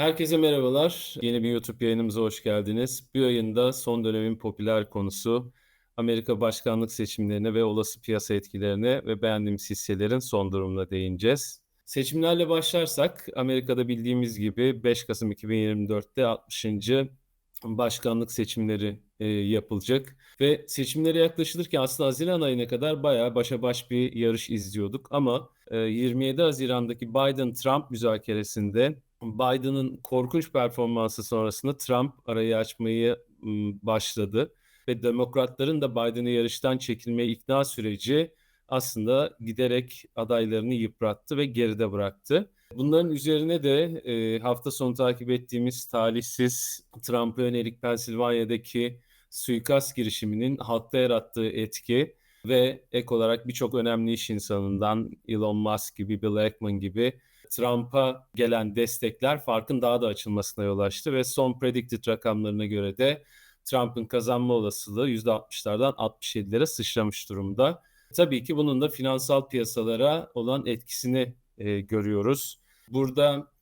Herkese merhabalar. Yeni bir YouTube yayınımıza hoş geldiniz. Bu yayında son dönemin popüler konusu Amerika başkanlık seçimlerine ve olası piyasa etkilerine ve beğendiğimiz hisselerin son durumuna değineceğiz. Seçimlerle başlarsak Amerika'da bildiğimiz gibi 5 Kasım 2024'te 60. başkanlık seçimleri e, yapılacak ve seçimlere yaklaşılırken aslında Haziran ayına kadar bayağı başa baş bir yarış izliyorduk ama e, 27 Haziran'daki Biden-Trump müzakeresinde Biden'ın korkunç performansı sonrasında Trump arayı açmayı başladı ve demokratların da Biden'ı yarıştan çekilmeye ikna süreci aslında giderek adaylarını yıprattı ve geride bıraktı. Bunların üzerine de e, hafta sonu takip ettiğimiz talihsiz Trump'a yönelik Pensilvanya'daki suikast girişiminin halkta yarattığı etki ve ek olarak birçok önemli iş insanından Elon Musk gibi, Bill Ackman gibi Trump'a gelen destekler farkın daha da açılmasına yol açtı ve son predicted rakamlarına göre de Trump'ın kazanma olasılığı %60'lardan 67'lere sıçramış durumda. Tabii ki bunun da finansal piyasalara olan etkisini e, görüyoruz. Burada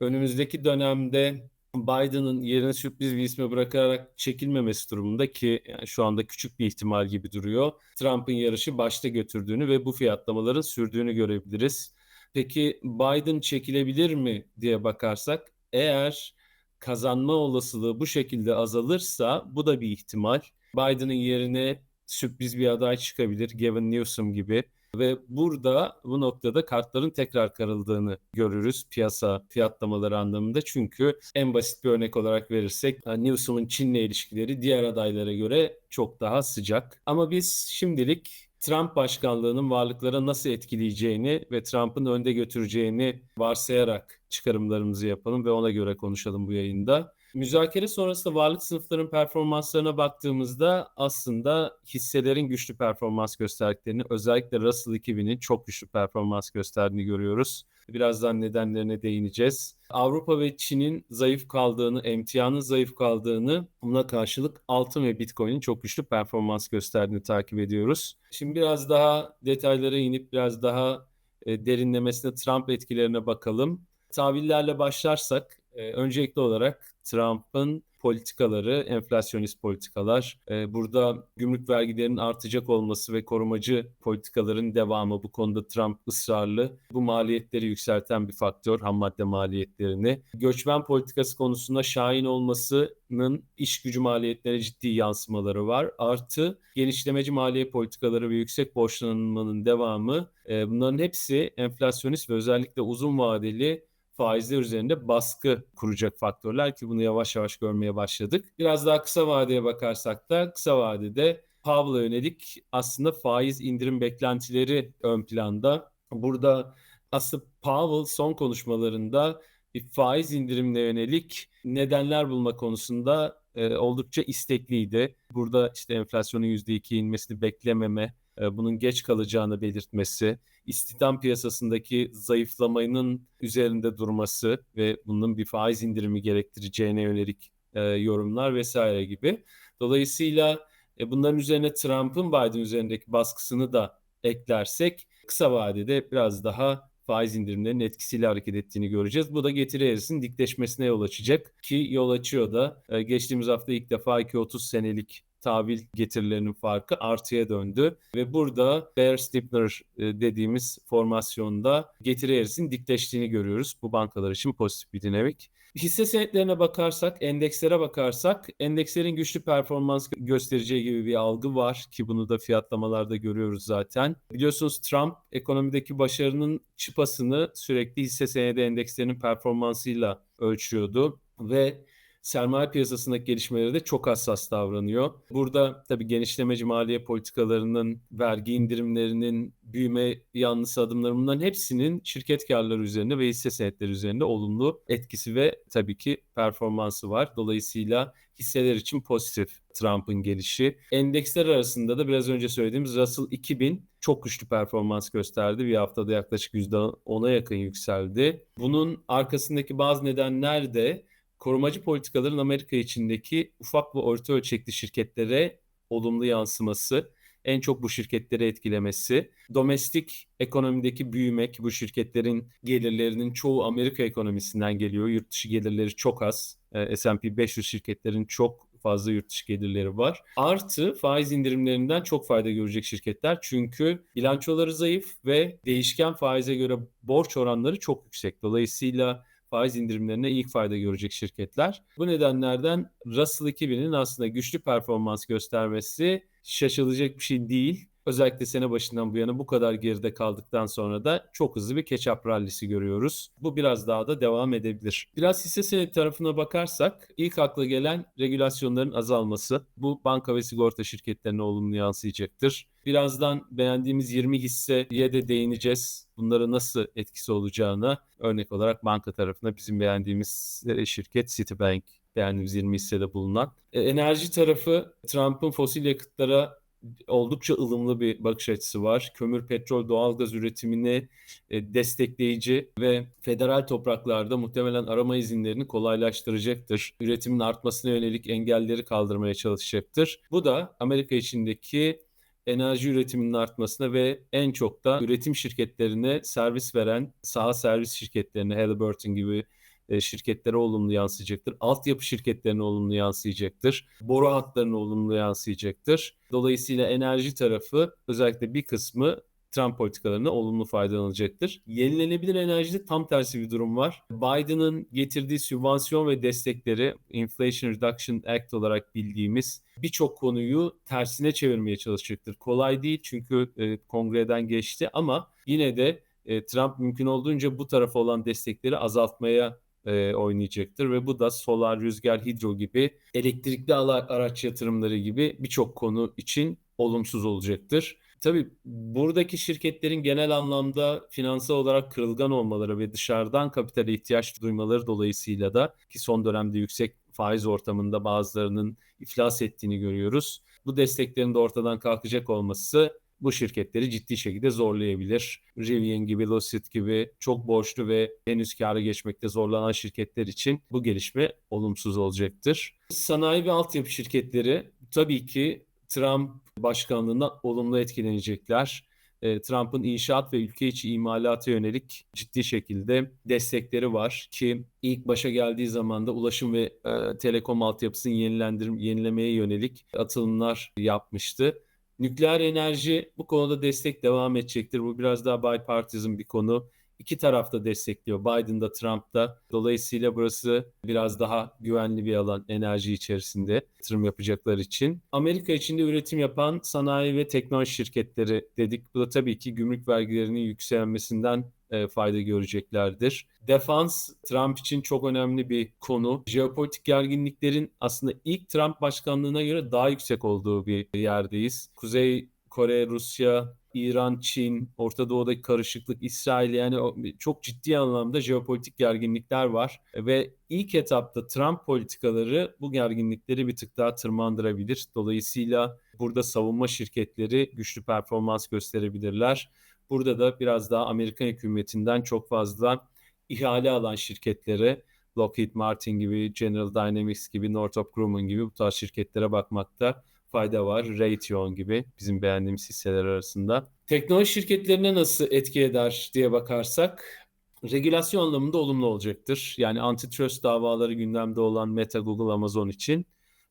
önümüzdeki dönemde Biden'ın yerine sürpriz bir ismi bırakarak çekilmemesi durumunda ki yani şu anda küçük bir ihtimal gibi duruyor. Trump'ın yarışı başta götürdüğünü ve bu fiyatlamaların sürdüğünü görebiliriz. Peki Biden çekilebilir mi diye bakarsak eğer kazanma olasılığı bu şekilde azalırsa bu da bir ihtimal. Biden'ın yerine sürpriz bir aday çıkabilir Gavin Newsom gibi ve burada bu noktada kartların tekrar karıldığını görürüz piyasa fiyatlamaları anlamında. Çünkü en basit bir örnek olarak verirsek Newsom'un Çin'le ilişkileri diğer adaylara göre çok daha sıcak. Ama biz şimdilik Trump başkanlığının varlıklara nasıl etkileyeceğini ve Trump'ın önde götüreceğini varsayarak çıkarımlarımızı yapalım ve ona göre konuşalım bu yayında. Müzakere sonrasında varlık sınıflarının performanslarına baktığımızda aslında hisselerin güçlü performans gösterdiklerini özellikle Russell 2000'in çok güçlü performans gösterdiğini görüyoruz. Birazdan nedenlerine değineceğiz. Avrupa ve Çin'in zayıf kaldığını, emtianın zayıf kaldığını buna karşılık altın ve bitcoin'in çok güçlü performans gösterdiğini takip ediyoruz. Şimdi biraz daha detaylara inip biraz daha e, derinlemesine Trump etkilerine bakalım. Tahvillerle başlarsak e, öncelikli olarak Trump'ın politikaları, enflasyonist politikalar, e, burada gümrük vergilerinin artacak olması ve korumacı politikaların devamı bu konuda Trump ısrarlı. Bu maliyetleri yükselten bir faktör, ham madde maliyetlerini. Göçmen politikası konusunda şahin olmasının iş gücü maliyetlerine ciddi yansımaları var. Artı genişlemeci maliye politikaları ve yüksek borçlanmanın devamı. E, bunların hepsi enflasyonist ve özellikle uzun vadeli faizler üzerinde baskı kuracak faktörler ki bunu yavaş yavaş görmeye başladık. Biraz daha kısa vadeye bakarsak da kısa vadede Powell'a yönelik aslında faiz indirim beklentileri ön planda. Burada aslında Powell son konuşmalarında bir faiz indirimine yönelik nedenler bulma konusunda e, oldukça istekliydi. Burada işte enflasyonun %2 inmesini beklememe, e, bunun geç kalacağını belirtmesi, istihdam piyasasındaki zayıflamanın üzerinde durması ve bunun bir faiz indirimi gerektireceğine yönelik e, yorumlar vesaire gibi. Dolayısıyla e, bunların üzerine Trump'ın Biden üzerindeki baskısını da eklersek kısa vadede biraz daha faiz indirimlerinin etkisiyle hareket ettiğini göreceğiz. Bu da getiri eğrisinin dikleşmesine yol açacak ki yol açıyor da geçtiğimiz hafta ilk defa 2-30 senelik tahvil getirilerinin farkı artıya döndü. Ve burada Bear Steepener e, dediğimiz formasyonda getiri eğrisinin dikleştiğini görüyoruz. Bu bankalar için pozitif bir dinamik. Hisse senetlerine bakarsak, endekslere bakarsak, endekslerin güçlü performans göstereceği gibi bir algı var ki bunu da fiyatlamalarda görüyoruz zaten. Biliyorsunuz Trump ekonomideki başarının çıpasını sürekli hisse senedi endekslerinin performansıyla ölçüyordu ve sermaye piyasasındaki gelişmelere de çok hassas davranıyor. Burada tabii genişlemeci maliye politikalarının, vergi indirimlerinin, büyüme yanlısı adımlarının hepsinin şirket karları üzerinde ve hisse senetleri üzerinde olumlu etkisi ve tabii ki performansı var. Dolayısıyla hisseler için pozitif Trump'ın gelişi. Endeksler arasında da biraz önce söylediğimiz Russell 2000 çok güçlü performans gösterdi. Bir haftada yaklaşık %10'a yakın yükseldi. Bunun arkasındaki bazı nedenler de korumacı politikaların Amerika içindeki ufak ve orta ölçekli şirketlere olumlu yansıması. en çok bu şirketleri etkilemesi, domestik ekonomideki büyümek, bu şirketlerin gelirlerinin çoğu Amerika ekonomisinden geliyor. Yurt dışı gelirleri çok az. E, S&P 500 şirketlerin çok fazla yurt dışı gelirleri var. Artı faiz indirimlerinden çok fayda görecek şirketler. Çünkü bilançoları zayıf ve değişken faize göre borç oranları çok yüksek. Dolayısıyla faiz indirimlerine ilk fayda görecek şirketler. Bu nedenlerden Russell 2000'in aslında güçlü performans göstermesi şaşılacak bir şey değil. Özellikle sene başından bu yana bu kadar geride kaldıktan sonra da çok hızlı bir catch-up rallisi görüyoruz. Bu biraz daha da devam edebilir. Biraz hisse senedi tarafına bakarsak ilk akla gelen regülasyonların azalması. Bu banka ve sigorta şirketlerine olumlu yansıyacaktır. Birazdan beğendiğimiz 20 hisseye de değineceğiz. Bunlara nasıl etkisi olacağına örnek olarak banka tarafında bizim beğendiğimiz şirket Citibank beğendiğimiz 20 hissede bulunan. E, enerji tarafı Trump'ın fosil yakıtlara oldukça ılımlı bir bakış açısı var. Kömür, petrol, doğalgaz üretimini e, destekleyici ve federal topraklarda muhtemelen arama izinlerini kolaylaştıracaktır. Üretimin artmasına yönelik engelleri kaldırmaya çalışacaktır. Bu da Amerika içindeki enerji üretiminin artmasına ve en çok da üretim şirketlerine servis veren saha servis şirketlerine Halliburton gibi e, şirketlere olumlu yansıyacaktır. Altyapı şirketlerine olumlu yansıyacaktır. Boru hatlarına olumlu yansıyacaktır. Dolayısıyla enerji tarafı özellikle bir kısmı Trump politikalarına olumlu faydalanacaktır. Yenilenebilir enerjide tam tersi bir durum var. Biden'ın getirdiği sübvansiyon ve destekleri Inflation Reduction Act olarak bildiğimiz birçok konuyu tersine çevirmeye çalışacaktır. Kolay değil çünkü e, kongreden geçti ama yine de e, Trump mümkün olduğunca bu tarafa olan destekleri azaltmaya e, oynayacaktır ve bu da solar, rüzgar, hidro gibi elektrikli araç yatırımları gibi birçok konu için olumsuz olacaktır. Tabii buradaki şirketlerin genel anlamda finansal olarak kırılgan olmaları ve dışarıdan kapitale ihtiyaç duymaları dolayısıyla da ki son dönemde yüksek faiz ortamında bazılarının iflas ettiğini görüyoruz. Bu desteklerin de ortadan kalkacak olması bu şirketleri ciddi şekilde zorlayabilir. Rivian gibi, Lucid gibi çok borçlu ve henüz kârı geçmekte zorlanan şirketler için bu gelişme olumsuz olacaktır. Sanayi ve altyapı şirketleri tabii ki Trump başkanlığından olumlu etkilenecekler. E, Trump'ın inşaat ve ülke içi imalata yönelik ciddi şekilde destekleri var ki ilk başa geldiği zaman da ulaşım ve e, telekom altyapısını yenilendirim yenilemeye yönelik atılımlar yapmıştı. Nükleer enerji bu konuda destek devam edecektir. Bu biraz daha bipartisan bir konu. İki taraf da destekliyor. Biden da Trump da. Dolayısıyla burası biraz daha güvenli bir alan enerji içerisinde yatırım yapacaklar için. Amerika içinde üretim yapan sanayi ve teknoloji şirketleri dedik. Bu da tabii ki gümrük vergilerinin yükselmesinden e, fayda göreceklerdir. Defans Trump için çok önemli bir konu. Jeopolitik gerginliklerin aslında ilk Trump başkanlığına göre daha yüksek olduğu bir yerdeyiz. Kuzey Kore, Rusya, İran, Çin, Orta Doğu'daki karışıklık, İsrail yani çok ciddi anlamda jeopolitik gerginlikler var ve ilk etapta Trump politikaları bu gerginlikleri bir tık daha tırmandırabilir. Dolayısıyla burada savunma şirketleri güçlü performans gösterebilirler. Burada da biraz daha Amerikan hükümetinden çok fazla ihale alan şirketlere Lockheed Martin gibi, General Dynamics gibi, Northrop Grumman gibi bu tarz şirketlere bakmakta fayda var. Raytheon gibi bizim beğendiğimiz hisseler arasında. Teknoloji şirketlerine nasıl etki eder diye bakarsak regülasyon anlamında olumlu olacaktır. Yani antitrust davaları gündemde olan Meta, Google, Amazon için.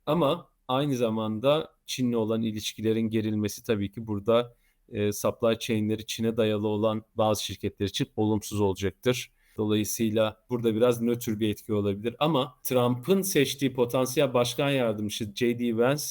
Ama aynı zamanda Çin'le olan ilişkilerin gerilmesi tabii ki burada e, supply chain'leri Çin'e dayalı olan bazı şirketler için olumsuz olacaktır. Dolayısıyla burada biraz nötr bir etki olabilir. Ama Trump'ın seçtiği potansiyel başkan yardımcısı J.D. Vance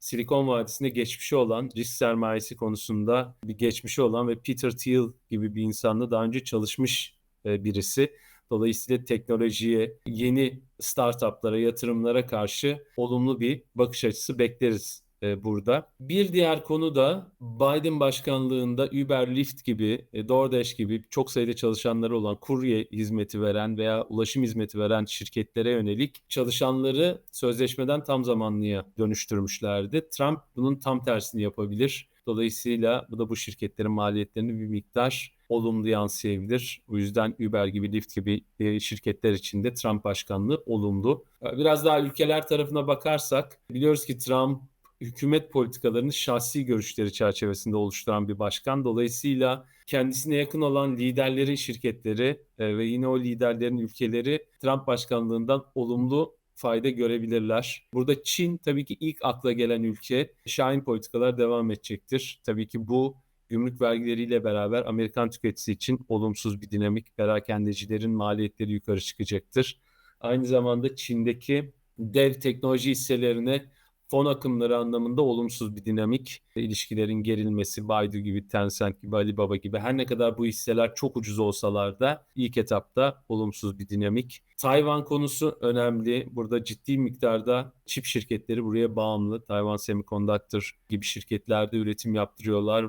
Silikon Vadisi'nde geçmişi olan, risk sermayesi konusunda bir geçmişi olan ve Peter Thiel gibi bir insanla daha önce çalışmış e, birisi. Dolayısıyla teknolojiye, yeni startuplara, yatırımlara karşı olumlu bir bakış açısı bekleriz e, burada. Bir diğer konu da Biden başkanlığında Uber, Lyft gibi, e, DoorDash gibi çok sayıda çalışanları olan kurye hizmeti veren veya ulaşım hizmeti veren şirketlere yönelik çalışanları sözleşmeden tam zamanlıya dönüştürmüşlerdi. Trump bunun tam tersini yapabilir. Dolayısıyla bu da bu şirketlerin maliyetlerini bir miktar olumlu yansıyabilir. O yüzden Uber gibi, Lyft gibi e, şirketler için de Trump başkanlığı olumlu. Biraz daha ülkeler tarafına bakarsak biliyoruz ki Trump hükümet politikalarını şahsi görüşleri çerçevesinde oluşturan bir başkan. Dolayısıyla kendisine yakın olan liderlerin şirketleri e, ve yine o liderlerin ülkeleri Trump başkanlığından olumlu fayda görebilirler. Burada Çin tabii ki ilk akla gelen ülke. Şahin politikalar devam edecektir. Tabii ki bu gümrük vergileriyle beraber Amerikan tüketicisi için olumsuz bir dinamik. Perakendecilerin maliyetleri yukarı çıkacaktır. Aynı zamanda Çin'deki dev teknoloji hisselerine fon akımları anlamında olumsuz bir dinamik. İlişkilerin gerilmesi, Baidu gibi, Tencent gibi, Alibaba gibi her ne kadar bu hisseler çok ucuz olsalar da ilk etapta olumsuz bir dinamik. Tayvan konusu önemli. Burada ciddi miktarda çip şirketleri buraya bağımlı. Tayvan Semiconductor gibi şirketlerde üretim yaptırıyorlar.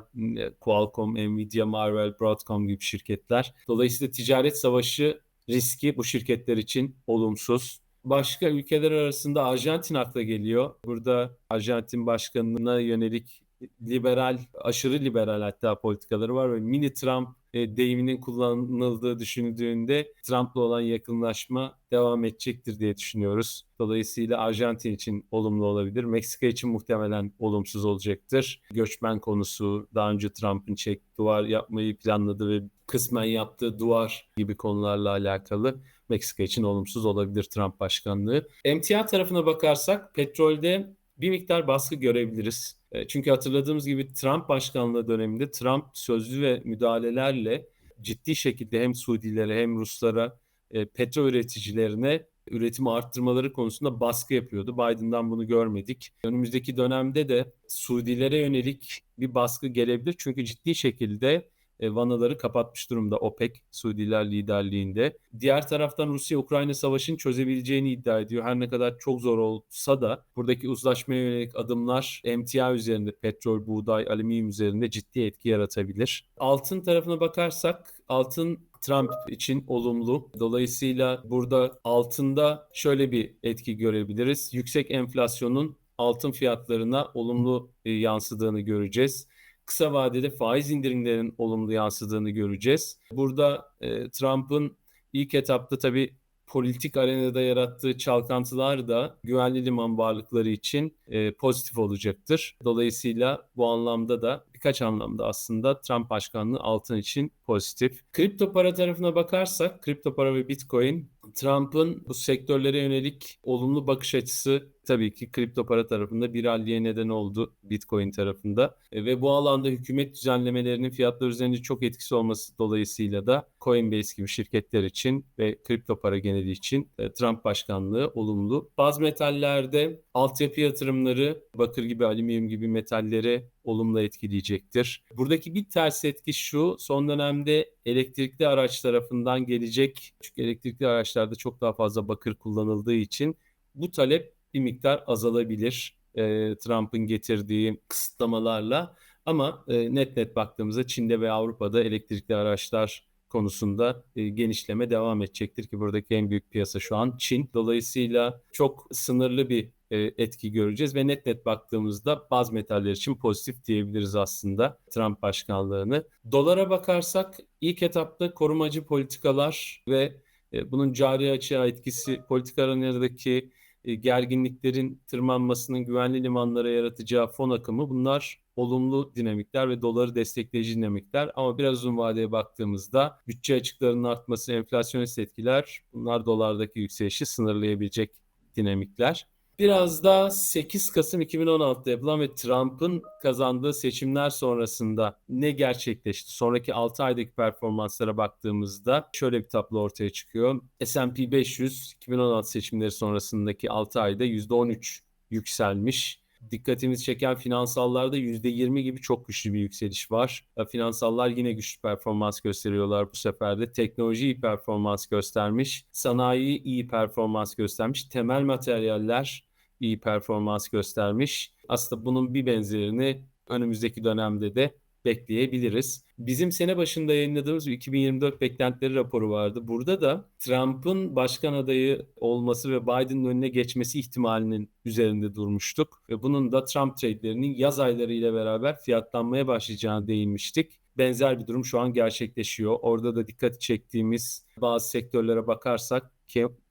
Qualcomm, Nvidia, Marvell, Broadcom gibi şirketler. Dolayısıyla ticaret savaşı riski bu şirketler için olumsuz. Başka ülkeler arasında Arjantin akla geliyor. Burada Arjantin başkanına yönelik liberal, aşırı liberal hatta politikaları var ve mini Trump e, deyiminin kullanıldığı düşünüldüğünde Trump'la olan yakınlaşma devam edecektir diye düşünüyoruz. Dolayısıyla Arjantin için olumlu olabilir. Meksika için muhtemelen olumsuz olacaktır. Göçmen konusu daha önce Trump'ın çek duvar yapmayı planladığı ve kısmen yaptığı duvar gibi konularla alakalı Meksika için olumsuz olabilir Trump başkanlığı. Emtia tarafına bakarsak petrolde bir miktar baskı görebiliriz. E, çünkü hatırladığımız gibi Trump başkanlığı döneminde Trump sözlü ve müdahalelerle ciddi şekilde hem Suudilere hem Ruslara e, petrol üreticilerine üretimi arttırmaları konusunda baskı yapıyordu. Biden'dan bunu görmedik. Önümüzdeki dönemde de Suudilere yönelik bir baskı gelebilir. Çünkü ciddi şekilde e, vanaları kapatmış durumda OPEC Suudiler liderliğinde. Diğer taraftan Rusya-Ukrayna savaşını çözebileceğini iddia ediyor. Her ne kadar çok zor olsa da buradaki uzlaşmaya yönelik adımlar emtia üzerinde petrol, buğday, alüminyum üzerinde ciddi etki yaratabilir. Altın tarafına bakarsak altın Trump için olumlu. Dolayısıyla burada altında şöyle bir etki görebiliriz. Yüksek enflasyonun altın fiyatlarına olumlu e, yansıdığını göreceğiz kısa vadede faiz indirimlerinin olumlu yansıdığını göreceğiz. Burada e, Trump'ın ilk etapta tabii politik arenada yarattığı çalkantılar da güvenli liman varlıkları için e, pozitif olacaktır. Dolayısıyla bu anlamda da birkaç anlamda aslında Trump başkanlığı altın için pozitif. Kripto para tarafına bakarsak kripto para ve Bitcoin Trump'ın bu sektörlere yönelik olumlu bakış açısı tabii ki kripto para tarafında bir halliye neden oldu Bitcoin tarafında. E, ve bu alanda hükümet düzenlemelerinin fiyatlar üzerinde çok etkisi olması dolayısıyla da Coinbase gibi şirketler için ve kripto para geneli için e, Trump başkanlığı olumlu. Baz metallerde altyapı yatırımları bakır gibi, alüminyum gibi metallere olumlu etkileyecektir. Buradaki bir ters etki şu, son dönemde elektrikli araç tarafından gelecek, çünkü elektrikli araçlarda çok daha fazla bakır kullanıldığı için bu talep bir miktar azalabilir e, Trump'ın getirdiği kısıtlamalarla. Ama e, net net baktığımızda Çin'de ve Avrupa'da elektrikli araçlar konusunda e, genişleme devam edecektir ki buradaki en büyük piyasa şu an Çin. Dolayısıyla çok sınırlı bir e, etki göreceğiz ve net net baktığımızda baz metaller için pozitif diyebiliriz aslında Trump başkanlığını. Dolara bakarsak ilk etapta korumacı politikalar ve e, bunun cari açığa etkisi politika arenadaki e, gerginliklerin tırmanmasının güvenli limanlara yaratacağı fon akımı bunlar olumlu dinamikler ve doları destekleyici dinamikler ama biraz uzun vadeye baktığımızda bütçe açıklarının artması, enflasyonist etkiler bunlar dolardaki yükselişi sınırlayabilecek dinamikler. Biraz da 8 Kasım 2016'da yapılan ve Trump'ın kazandığı seçimler sonrasında ne gerçekleşti? Sonraki 6 aydaki performanslara baktığımızda şöyle bir tablo ortaya çıkıyor. S&P 500 2016 seçimleri sonrasındaki 6 ayda %13 yükselmiş dikkatimizi çeken finansallarda %20 gibi çok güçlü bir yükseliş var. Finansallar yine güçlü performans gösteriyorlar bu sefer de. Teknoloji iyi performans göstermiş. Sanayi iyi performans göstermiş. Temel materyaller iyi performans göstermiş. Aslında bunun bir benzerini önümüzdeki dönemde de bekleyebiliriz. Bizim sene başında yayınladığımız 2024 beklentileri raporu vardı. Burada da Trump'ın başkan adayı olması ve Biden'ın önüne geçmesi ihtimalinin üzerinde durmuştuk. Ve bunun da Trump trade'lerinin yaz ayları ile beraber fiyatlanmaya başlayacağını değinmiştik. Benzer bir durum şu an gerçekleşiyor. Orada da dikkat çektiğimiz bazı sektörlere bakarsak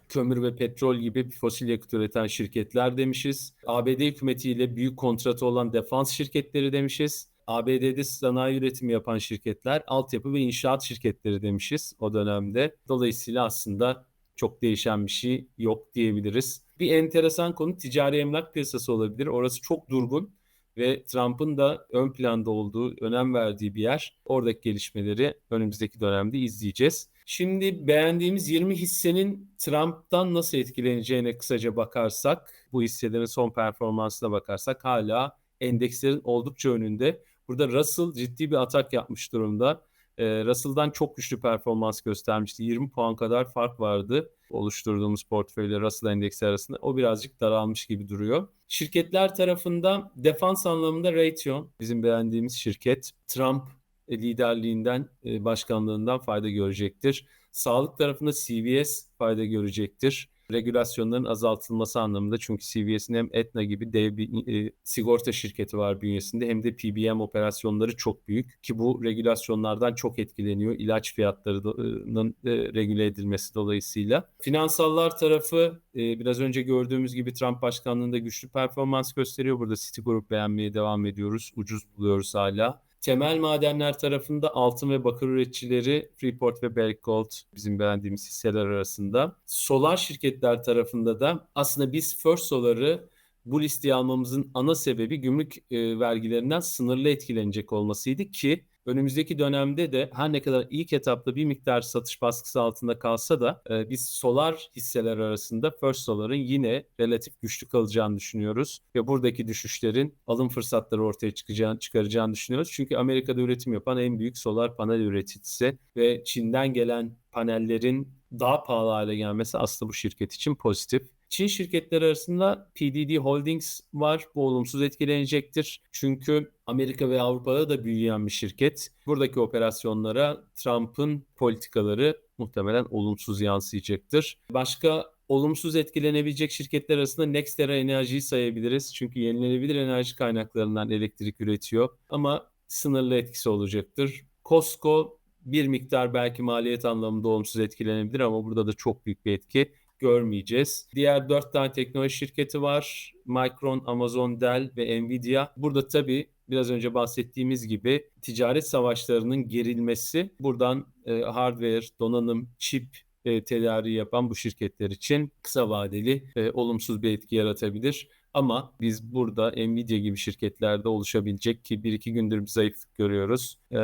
kömür ve petrol gibi fosil yakıt üreten şirketler demişiz. ABD hükümetiyle büyük kontratı olan defans şirketleri demişiz. ABD'de sanayi üretimi yapan şirketler, altyapı ve inşaat şirketleri demişiz o dönemde. Dolayısıyla aslında çok değişen bir şey yok diyebiliriz. Bir enteresan konu ticari emlak piyasası olabilir. Orası çok durgun ve Trump'ın da ön planda olduğu, önem verdiği bir yer. Oradaki gelişmeleri önümüzdeki dönemde izleyeceğiz. Şimdi beğendiğimiz 20 hissenin Trump'tan nasıl etkileneceğine kısaca bakarsak, bu hisselerin son performansına bakarsak hala endekslerin oldukça önünde. Burada Russell ciddi bir atak yapmış durumda. Ee, Russell'dan çok güçlü performans göstermişti. 20 puan kadar fark vardı oluşturduğumuz portföyle Russell endeksi arasında. O birazcık daralmış gibi duruyor. Şirketler tarafında defans anlamında Raytheon bizim beğendiğimiz şirket. Trump liderliğinden, e, başkanlığından fayda görecektir. Sağlık tarafında CVS fayda görecektir regülasyonların azaltılması anlamında çünkü CVS'in hem Aetna gibi dev bir e, sigorta şirketi var bünyesinde hem de PBM operasyonları çok büyük ki bu regülasyonlardan çok etkileniyor. ilaç fiyatlarının e, regüle edilmesi dolayısıyla. Finansallar tarafı e, biraz önce gördüğümüz gibi Trump başkanlığında güçlü performans gösteriyor. Burada Citigroup beğenmeye devam ediyoruz. Ucuz buluyoruz hala. Temel madenler tarafında altın ve bakır üreticileri Freeport ve Barrick Gold bizim beğendiğimiz hisseler arasında. Solar şirketler tarafında da aslında biz First Solar'ı bu listeye almamızın ana sebebi gümrük e, vergilerinden sınırlı etkilenecek olmasıydı ki önümüzdeki dönemde de her ne kadar ilk etapta bir miktar satış baskısı altında kalsa da e, biz solar hisseler arasında First Solar'ın yine relatif güçlü kalacağını düşünüyoruz ve buradaki düşüşlerin alım fırsatları ortaya çıkacağını çıkaracağını düşünüyoruz. Çünkü Amerika'da üretim yapan en büyük solar panel üreticisi ve Çin'den gelen panellerin daha pahalı hale gelmesi aslında bu şirket için pozitif. Çin şirketleri arasında PDD Holdings var. Bu olumsuz etkilenecektir. Çünkü Amerika ve Avrupa'da da büyüyen bir şirket. Buradaki operasyonlara Trump'ın politikaları muhtemelen olumsuz yansıyacaktır. Başka olumsuz etkilenebilecek şirketler arasında Nextera Enerji'yi sayabiliriz. Çünkü yenilenebilir enerji kaynaklarından elektrik üretiyor ama sınırlı etkisi olacaktır. Costco bir miktar belki maliyet anlamında olumsuz etkilenebilir ama burada da çok büyük bir etki görmeyeceğiz. Diğer dört tane teknoloji şirketi var. Micron, Amazon, Dell ve Nvidia. Burada tabii biraz önce bahsettiğimiz gibi ticaret savaşlarının gerilmesi buradan e, hardware, donanım, çip e, tedariği yapan bu şirketler için kısa vadeli e, olumsuz bir etki yaratabilir. Ama biz burada Nvidia gibi şirketlerde oluşabilecek ki bir iki gündür zayıflık görüyoruz. E,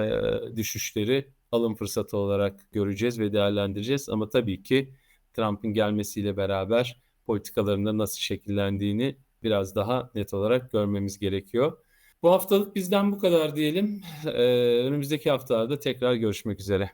düşüşleri alım fırsatı olarak göreceğiz ve değerlendireceğiz. Ama tabii ki Trump'ın gelmesiyle beraber politikalarında nasıl şekillendiğini biraz daha net olarak görmemiz gerekiyor. Bu haftalık bizden bu kadar diyelim. Ee, önümüzdeki haftalarda tekrar görüşmek üzere.